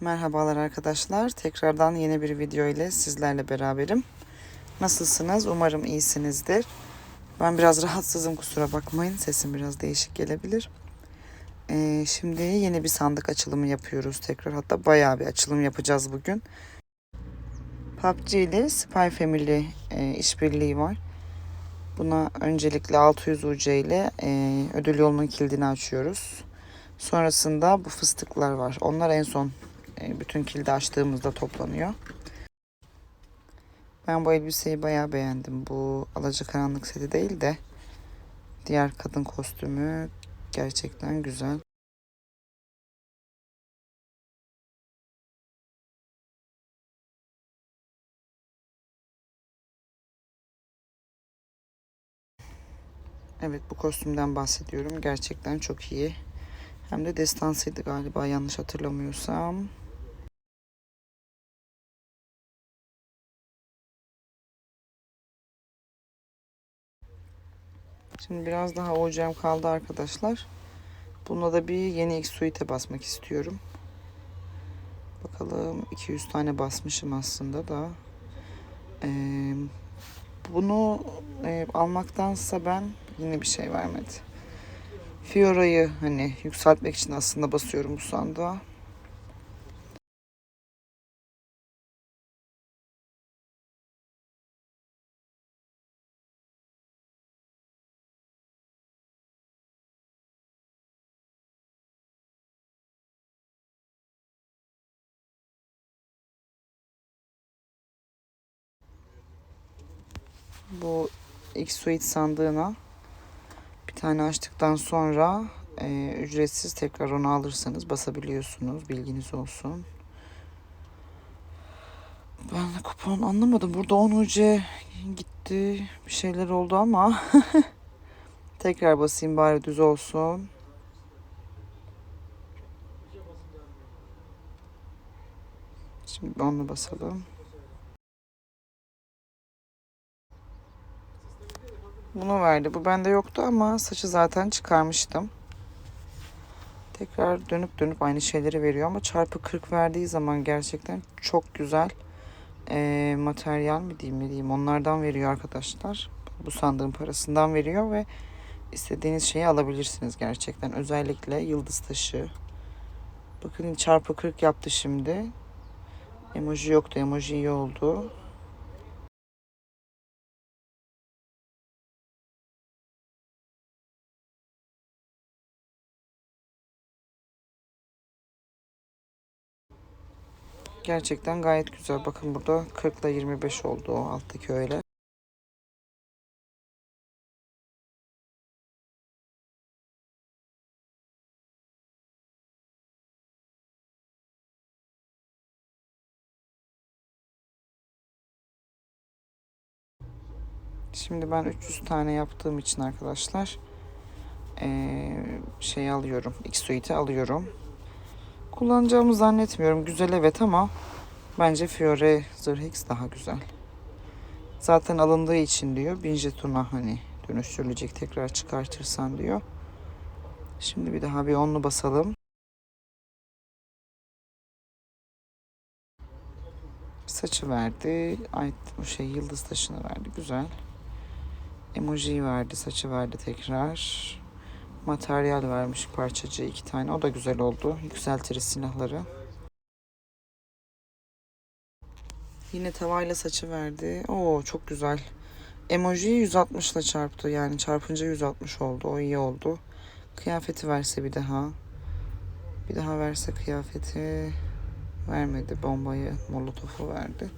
Merhabalar arkadaşlar. Tekrardan yeni bir video ile sizlerle beraberim. Nasılsınız? Umarım iyisinizdir. Ben biraz rahatsızım kusura bakmayın. Sesim biraz değişik gelebilir. Ee, şimdi yeni bir sandık açılımı yapıyoruz tekrar. Hatta bayağı bir açılım yapacağız bugün. PUBG ile Spy Family e, işbirliği var. Buna öncelikle 600 UC ile e, ödül yolunun kilidini açıyoruz. Sonrasında bu fıstıklar var. Onlar en son bütün kilidi açtığımızda toplanıyor. Ben bu elbiseyi bayağı beğendim. Bu alacakaranlık seti değil de diğer kadın kostümü gerçekten güzel. Evet bu kostümden bahsediyorum. Gerçekten çok iyi. Hem de destansıydı galiba yanlış hatırlamıyorsam. Şimdi biraz daha ocağım kaldı arkadaşlar. Bunda da bir yeni X suite basmak istiyorum. Bakalım 200 tane basmışım aslında da. Ee, bunu e, almaktansa ben yine bir şey vermedi. Fiora'yı hani yükseltmek için aslında basıyorum bu sandığa. X Suite sandığına bir tane açtıktan sonra e, ücretsiz tekrar onu alırsanız basabiliyorsunuz. Bilginiz olsun. Ben de kupon anlamadım. Burada 10 UC gitti. Bir şeyler oldu ama tekrar basayım bari düz olsun. Şimdi onu basalım. Bunu verdi. Bu bende yoktu ama saçı zaten çıkarmıştım. Tekrar dönüp dönüp aynı şeyleri veriyor ama çarpı 40 verdiği zaman gerçekten çok güzel e, materyal mi diyeyim ne diyeyim onlardan veriyor arkadaşlar. Bu sandığın parasından veriyor ve istediğiniz şeyi alabilirsiniz gerçekten. Özellikle yıldız taşı. Bakın çarpı 40 yaptı şimdi. Emoji yoktu. Emoji iyi oldu. Gerçekten gayet güzel. Bakın burada 40 ile 25 oldu o alttaki öyle. Şimdi ben 300 tane yaptığım için arkadaşlar şey alıyorum. X suite'i alıyorum. Kullanacağımı zannetmiyorum. Güzel evet ama bence Fiore Zırh X daha güzel. Zaten alındığı için diyor. 1000 jetona hani dönüştürülecek tekrar çıkartırsan diyor. Şimdi bir daha bir onlu basalım. Saçı verdi. Ay o şey yıldız taşını verdi. Güzel. Emoji verdi. Saçı verdi tekrar. Materyal vermiş parçacığı iki tane. O da güzel oldu. Yükseltiriz silahları. Yine tavayla saçı verdi. Oo çok güzel. Emojiyi 160 ile çarptı. Yani çarpınca 160 oldu. O iyi oldu. Kıyafeti verse bir daha. Bir daha verse kıyafeti vermedi. Bombayı, molotofu verdi.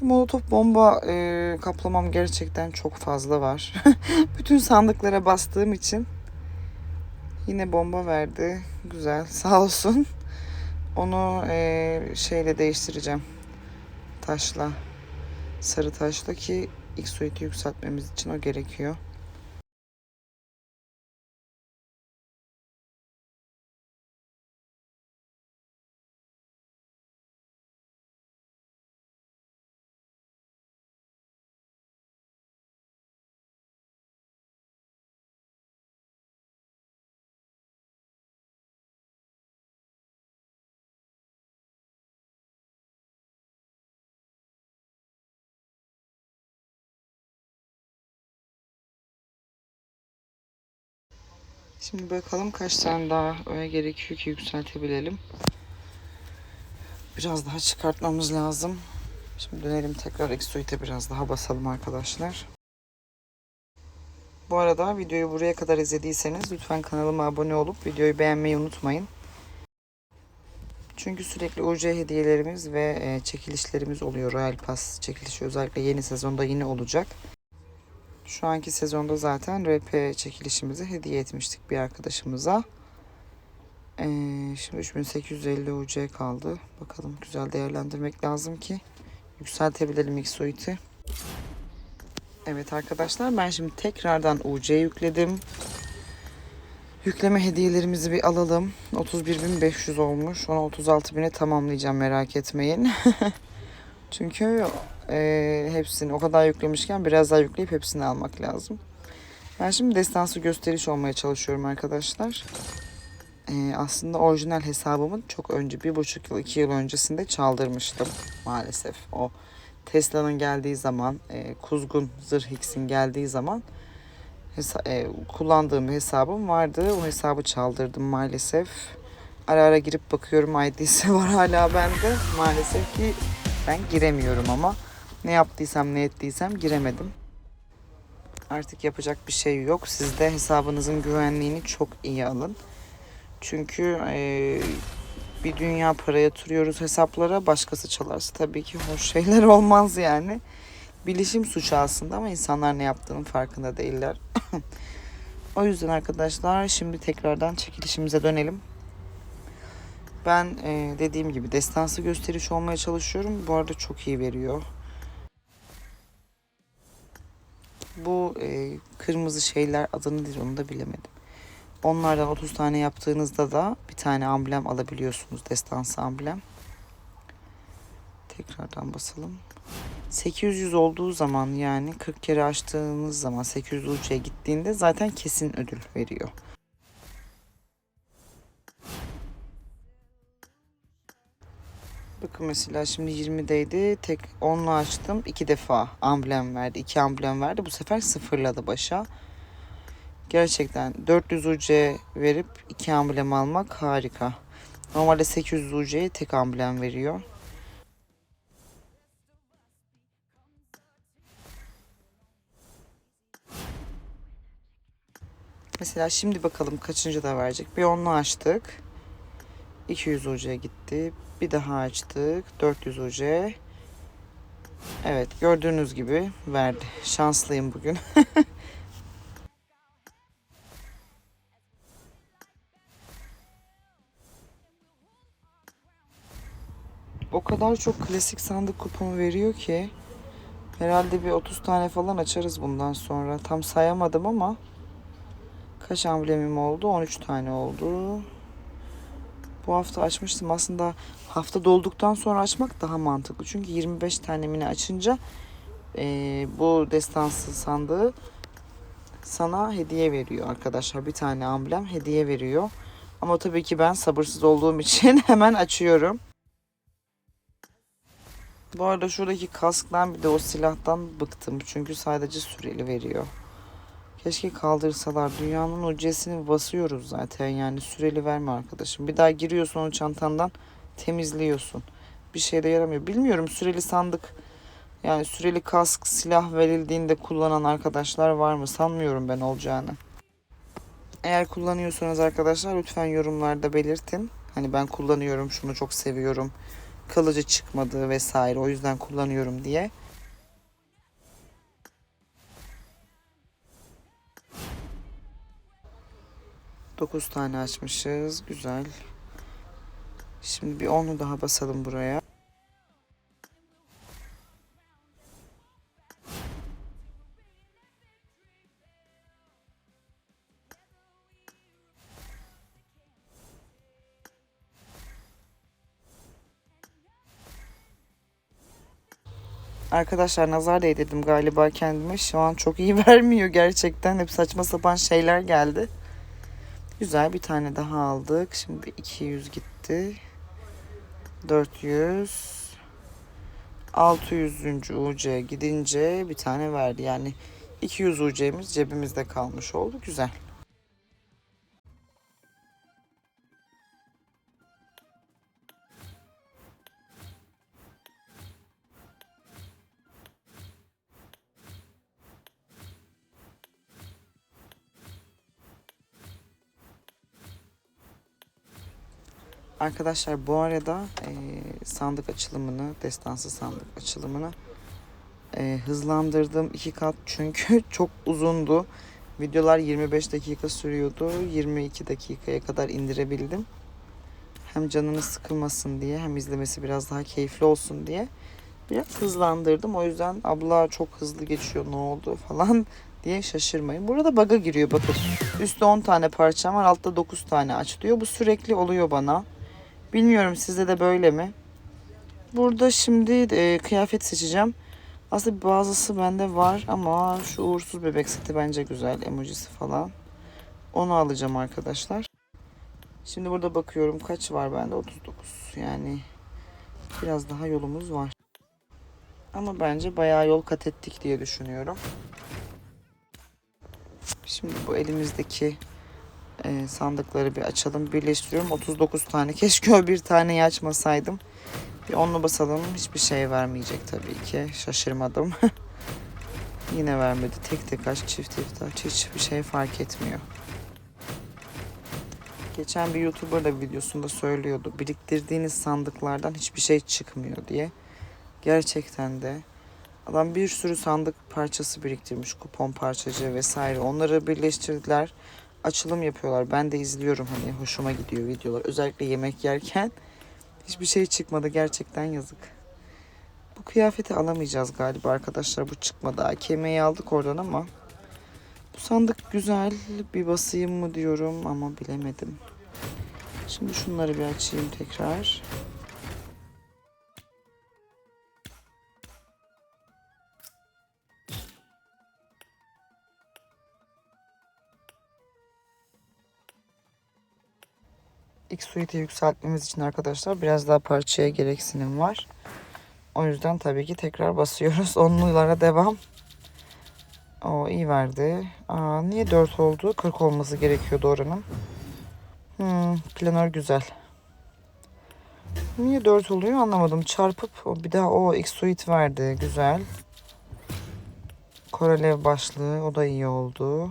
Molotof bomba e, kaplamam gerçekten çok fazla var. Bütün sandıklara bastığım için yine bomba verdi. Güzel. Sağ olsun. Onu e, şeyle değiştireceğim. Taşla. Sarı taşla ki ilk suite'i yükseltmemiz için o gerekiyor. Şimdi bakalım kaç tane daha öne gerekiyor ki yükseltebilelim. Biraz daha çıkartmamız lazım. Şimdi dönelim tekrar Exoit'e biraz daha basalım arkadaşlar. Bu arada videoyu buraya kadar izlediyseniz lütfen kanalıma abone olup videoyu beğenmeyi unutmayın. Çünkü sürekli UC hediyelerimiz ve e, çekilişlerimiz oluyor. Royal Pass çekilişi özellikle yeni sezonda yine olacak. Şu anki sezonda zaten RP çekilişimizi hediye etmiştik bir arkadaşımıza. Ee, şimdi 3850 UC kaldı. Bakalım güzel değerlendirmek lazım ki yükseltebilelim Xsuite'i. Evet arkadaşlar ben şimdi tekrardan UC yükledim. Yükleme hediyelerimizi bir alalım. 31.500 olmuş. Onu 36.000'e tamamlayacağım merak etmeyin. Çünkü e, hepsini o kadar yüklemişken biraz daha yükleyip hepsini almak lazım. Ben şimdi destansı gösteriş olmaya çalışıyorum arkadaşlar. E, aslında orijinal hesabımın çok önce bir buçuk yıl iki yıl öncesinde çaldırmıştım maalesef. O Tesla'nın geldiği zaman e, Kuzgun Zırh X'in geldiği zaman hesa- e, kullandığım hesabım vardı. O hesabı çaldırdım maalesef. Ara ara girip bakıyorum ID'si var hala bende. Maalesef ki ben giremiyorum ama ne yaptıysam ne ettiysem giremedim. Artık yapacak bir şey yok. Siz de hesabınızın güvenliğini çok iyi alın. Çünkü e, bir dünya para yatırıyoruz hesaplara. Başkası çalarsa tabii ki hoş şeyler olmaz yani. Bilişim suçu aslında ama insanlar ne yaptığının farkında değiller. o yüzden arkadaşlar şimdi tekrardan çekilişimize dönelim. Ben e, dediğim gibi destansı gösteriş olmaya çalışıyorum. Bu arada çok iyi veriyor. Bu e, kırmızı şeyler adını nedir onu da bilemedim. Onlardan 30 tane yaptığınızda da bir tane amblem alabiliyorsunuz. Destansı amblem. Tekrardan basalım. 800 olduğu zaman yani 40 kere açtığınız zaman 800 ucuya gittiğinde zaten kesin ödül veriyor. Bakın mesela şimdi 20'deydi. Tek 10'la açtım. iki defa amblem verdi. iki amblem verdi. Bu sefer sıfırladı başa. Gerçekten 400 UC verip iki amblem almak harika. Normalde 800 UC'ye tek amblem veriyor. Mesela şimdi bakalım kaçıncı da verecek. Bir onlu açtık. 200 UC gitti. Bir daha açtık. 400 UC. Evet gördüğünüz gibi verdi. Şanslıyım bugün. o kadar çok klasik sandık kuponu veriyor ki herhalde bir 30 tane falan açarız bundan sonra. Tam sayamadım ama kaç amblemim oldu? 13 tane oldu. Bu hafta açmıştım. Aslında hafta dolduktan sonra açmak daha mantıklı. Çünkü 25 tane mini açınca e, bu destansı sandığı sana hediye veriyor arkadaşlar. Bir tane amblem hediye veriyor. Ama tabii ki ben sabırsız olduğum için hemen açıyorum. Bu arada şuradaki kasktan bir de o silahtan bıktım. Çünkü sadece süreli veriyor. Keşke kaldırsalar. Dünyanın ucesini basıyoruz zaten. Yani süreli verme arkadaşım. Bir daha giriyorsun o çantandan temizliyorsun. Bir şey de yaramıyor. Bilmiyorum süreli sandık yani süreli kask silah verildiğinde kullanan arkadaşlar var mı? Sanmıyorum ben olacağını. Eğer kullanıyorsanız arkadaşlar lütfen yorumlarda belirtin. Hani ben kullanıyorum şunu çok seviyorum. Kalıcı çıkmadı vesaire o yüzden kullanıyorum diye. Dokuz tane açmışız. Güzel. Şimdi bir onlu daha basalım buraya. Arkadaşlar nazar değdirdim galiba kendime. Şu an çok iyi vermiyor gerçekten. Hep saçma sapan şeyler geldi. Güzel bir tane daha aldık. Şimdi 200 gitti. 400 600. UC gidince bir tane verdi. Yani 200 UC'miz cebimizde kalmış oldu. Güzel. Arkadaşlar bu arada e, sandık açılımını, destansı sandık açılımını e, hızlandırdım iki kat çünkü çok uzundu. Videolar 25 dakika sürüyordu. 22 dakikaya kadar indirebildim. Hem canınız sıkılmasın diye hem izlemesi biraz daha keyifli olsun diye biraz hızlandırdım. O yüzden abla çok hızlı geçiyor ne oldu falan diye şaşırmayın. Burada bug'a giriyor bakın. Üstte 10 tane parçam var altta 9 tane aç diyor. Bu sürekli oluyor bana. Bilmiyorum sizde de böyle mi? Burada şimdi e, kıyafet seçeceğim. Aslında bazısı bende var ama şu uğursuz bebek seti bence güzel. Emojisi falan. Onu alacağım arkadaşlar. Şimdi burada bakıyorum kaç var bende? 39. Yani biraz daha yolumuz var. Ama bence bayağı yol kat ettik diye düşünüyorum. Şimdi bu elimizdeki e, sandıkları bir açalım. Birleştiriyorum. 39 tane. Keşke bir taneyi açmasaydım. Bir onlu basalım. Hiçbir şey vermeyecek tabii ki. Şaşırmadım. Yine vermedi. Tek tek aç, çift çift aç. Hiçbir şey fark etmiyor. Geçen bir YouTuber da videosunda söylüyordu. Biriktirdiğiniz sandıklardan hiçbir şey çıkmıyor diye. Gerçekten de. Adam bir sürü sandık parçası biriktirmiş. Kupon parçacığı vesaire. Onları birleştirdiler. Açılım yapıyorlar. Ben de izliyorum hani hoşuma gidiyor videolar. Özellikle yemek yerken. Hiçbir şey çıkmadı. Gerçekten yazık. Bu kıyafeti alamayacağız galiba arkadaşlar. Bu çıkmadı. AKM'yi aldık oradan ama. Bu sandık güzel. Bir basayım mı diyorum ama bilemedim. Şimdi şunları bir açayım tekrar. X suite'i yükseltmemiz için arkadaşlar biraz daha parçaya gereksinim var. O yüzden tabii ki tekrar basıyoruz. Onlulara devam. O iyi verdi. Aa, niye 4 oldu? 40 olması gerekiyordu oranın. Hmm, planör güzel. Niye 4 oluyor anlamadım. Çarpıp o bir daha o X suite verdi. Güzel. Korelev başlığı o da iyi oldu.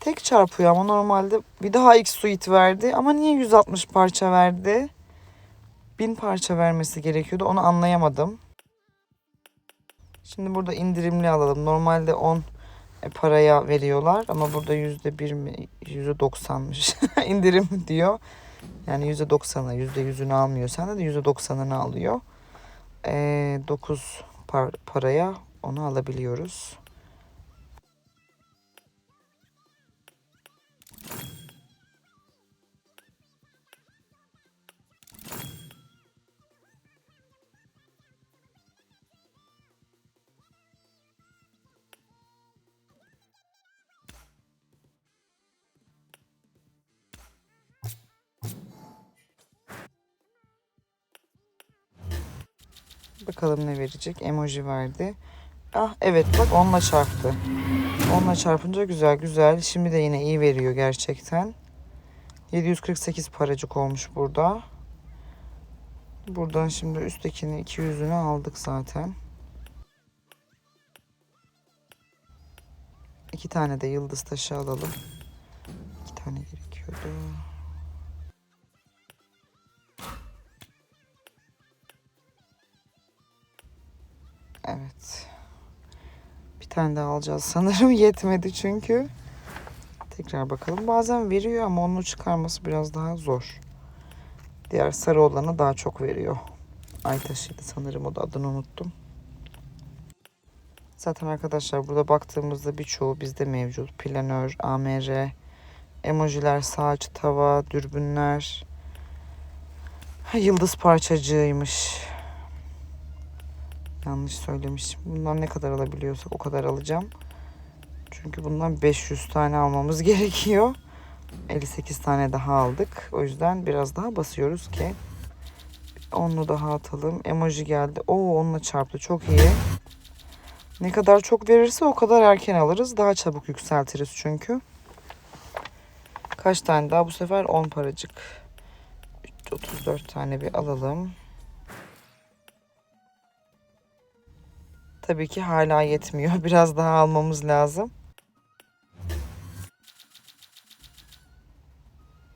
Tek çarpıyor ama normalde bir daha X suite verdi. Ama niye 160 parça verdi? 1000 parça vermesi gerekiyordu. Onu anlayamadım. Şimdi burada indirimli alalım. Normalde 10 paraya veriyorlar ama burada yüzde bir mi yüzde doksanmış indirim diyor. Yani yüzde doksanı yüzde yüzünü almıyor. Sen de yüzde doksanını alıyor. Ee, 9 par paraya onu alabiliyoruz. Bakalım ne verecek. Emoji verdi. Ah evet bak onunla çarptı. Onunla çarpınca güzel güzel. Şimdi de yine iyi veriyor gerçekten. 748 paracık olmuş burada. Buradan şimdi üsttekini 200'ünü aldık zaten. İki tane de yıldız taşı alalım. İki tane gerekiyordu. Tane daha alacağız sanırım. Yetmedi çünkü. Tekrar bakalım. Bazen veriyor ama onu çıkarması biraz daha zor. Diğer sarı olanı daha çok veriyor. Ay taşıydı sanırım o da adını unuttum. Zaten arkadaşlar burada baktığımızda birçoğu bizde mevcut. Planör, AMR, emojiler, saç, tava, dürbünler. Yıldız parçacığıymış. Yanlış söylemişim. Bundan ne kadar alabiliyorsak o kadar alacağım. Çünkü bundan 500 tane almamız gerekiyor. 58 tane daha aldık. O yüzden biraz daha basıyoruz ki onu daha atalım. Emoji geldi. Oo onunla çarptı. Çok iyi. Ne kadar çok verirse o kadar erken alırız. Daha çabuk yükseltiriz çünkü. Kaç tane daha? Bu sefer 10 paracık. 34 tane bir alalım. Tabii ki hala yetmiyor. Biraz daha almamız lazım.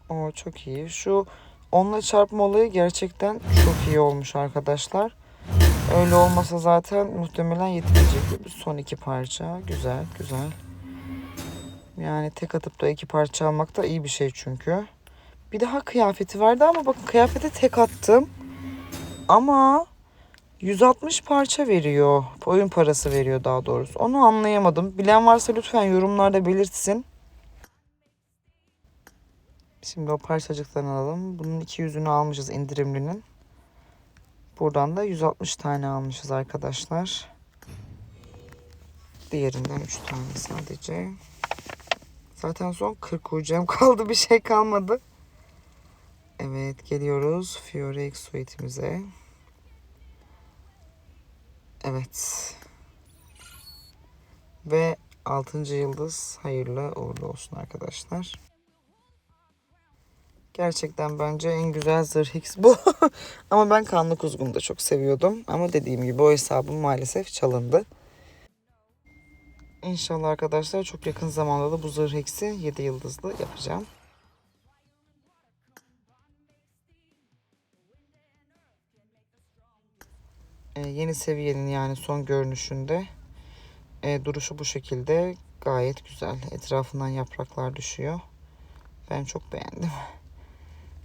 O çok iyi. Şu onunla çarpma olayı gerçekten çok iyi olmuş arkadaşlar. Öyle olmasa zaten muhtemelen yetmeyecekti. Son iki parça. Güzel, güzel. Yani tek atıp da iki parça almak da iyi bir şey çünkü. Bir daha kıyafeti vardı ama bakın kıyafete tek attım. Ama 160 parça veriyor. Oyun parası veriyor daha doğrusu. Onu anlayamadım. Bilen varsa lütfen yorumlarda belirtsin. Şimdi o parçacıktan alalım. Bunun iki yüzünü almışız indirimlinin. Buradan da 160 tane almışız arkadaşlar. Diğerinden 3 tane sadece. Zaten son 40 ucam kaldı. Bir şey kalmadı. Evet geliyoruz Fiore X suite'imize. Evet. Ve 6. yıldız hayırlı uğurlu olsun arkadaşlar. Gerçekten bence en güzel zırh X bu. Ama ben kanlı kuzgunu da çok seviyordum. Ama dediğim gibi o hesabım maalesef çalındı. İnşallah arkadaşlar çok yakın zamanda da bu zırh X'i 7 yıldızlı yapacağım. Yeni seviyenin yani son görünüşünde e, duruşu bu şekilde gayet güzel. Etrafından yapraklar düşüyor. Ben çok beğendim.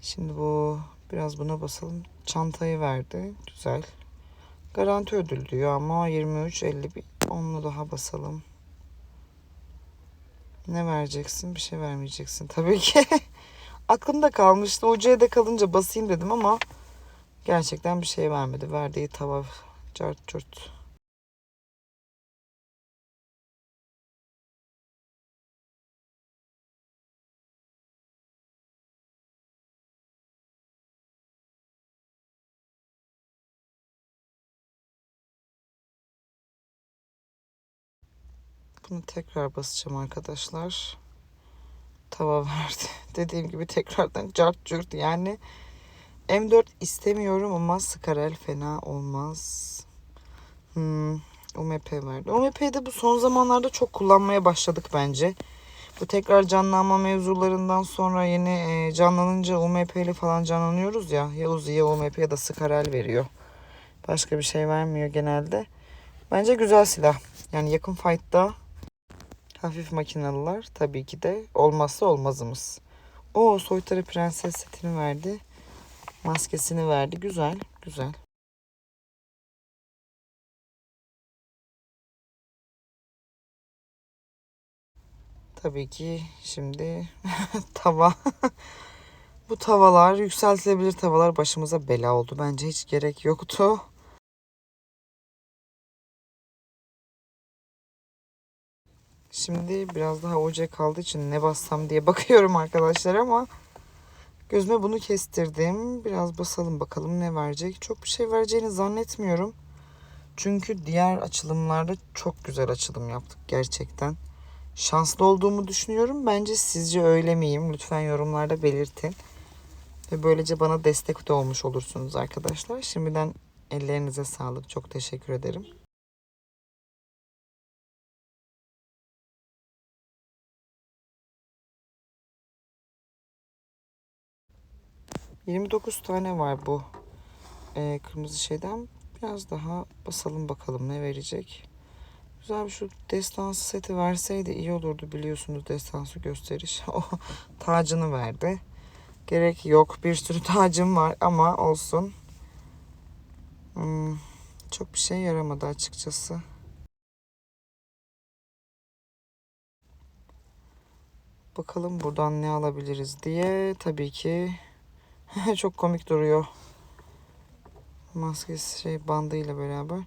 Şimdi bu biraz buna basalım. Çantayı verdi. Güzel. Garanti ödül diyor ama 23 50 bir onlu daha basalım. Ne vereceksin? Bir şey vermeyeceksin tabii ki. Aklımda kalmıştı. Ucuya da kalınca basayım dedim ama gerçekten bir şey vermedi. Verdiği tava cart curt. Bunu tekrar basacağım arkadaşlar. Tava verdi. Dediğim gibi tekrardan cart curt yani. M4 istemiyorum ama Skarel fena olmaz. Hmm, UMP verdi. UMP'yi de bu son zamanlarda çok kullanmaya başladık bence. Bu tekrar canlanma mevzularından sonra yeni e, canlanınca UMP ile falan canlanıyoruz ya. Ya Uzi ya UMP ya da Skarel veriyor. Başka bir şey vermiyor genelde. Bence güzel silah. Yani yakın fight'ta hafif makinalılar tabii ki de olmazsa olmazımız. O soytarı prenses setini verdi. Maskesini verdi. Güzel, güzel. Tabii ki şimdi tava. Bu tavalar, yükseltilebilir tavalar başımıza bela oldu. Bence hiç gerek yoktu. Şimdi biraz daha ocağa kaldığı için ne bassam diye bakıyorum arkadaşlar ama gözüme bunu kestirdim. Biraz basalım bakalım ne verecek. Çok bir şey vereceğini zannetmiyorum. Çünkü diğer açılımlarda çok güzel açılım yaptık gerçekten. Şanslı olduğumu düşünüyorum. Bence sizce öyle miyim? Lütfen yorumlarda belirtin. Ve böylece bana destek de olmuş olursunuz arkadaşlar. Şimdiden ellerinize sağlık. Çok teşekkür ederim. ...29 tane var bu e, kırmızı şeyden. Biraz daha basalım bakalım ne verecek. Güzel bir şu destansı seti verseydi iyi olurdu biliyorsunuz destansı gösteriş. O tacını verdi. Gerek yok bir sürü tacım var ama olsun. Hmm, çok bir şey yaramadı açıkçası. Bakalım buradan ne alabiliriz diye. Tabii ki çok komik duruyor. Maskesi şey bandıyla beraber.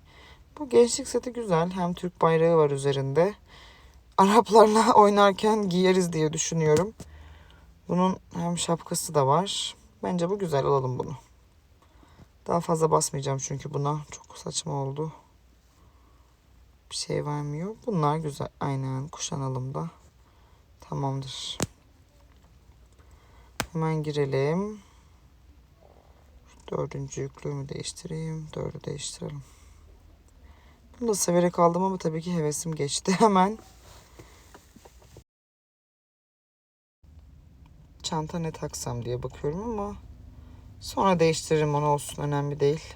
Bu gençlik seti güzel. Hem Türk bayrağı var üzerinde. Araplarla oynarken giyeriz diye düşünüyorum. Bunun hem şapkası da var. Bence bu güzel alalım bunu. Daha fazla basmayacağım çünkü buna. Çok saçma oldu. Bir şey vermiyor. Bunlar güzel. Aynen kuşanalım da. Tamamdır. Hemen girelim. Dördüncü yüklüğümü değiştireyim. Dördü değiştirelim. Bunu da severek aldım ama tabii ki hevesim geçti hemen. Çanta ne taksam diye bakıyorum ama Sonra değiştiririm onu olsun önemli değil.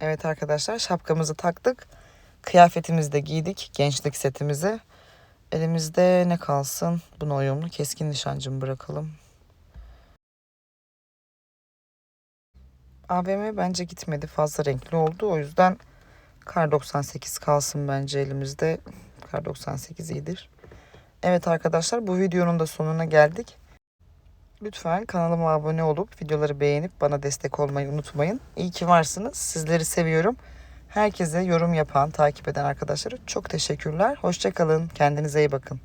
Evet arkadaşlar şapkamızı taktık. Kıyafetimizi de giydik. Gençlik setimizi. Elimizde ne kalsın? Buna uyumlu keskin nişancımı bırakalım. AVM bence gitmedi. Fazla renkli oldu. O yüzden Kar 98 kalsın bence elimizde. Kar 98 iyidir. Evet arkadaşlar bu videonun da sonuna geldik. Lütfen kanalıma abone olup videoları beğenip bana destek olmayı unutmayın. İyi ki varsınız. Sizleri seviyorum. Herkese yorum yapan, takip eden arkadaşlara çok teşekkürler. Hoşçakalın. Kendinize iyi bakın.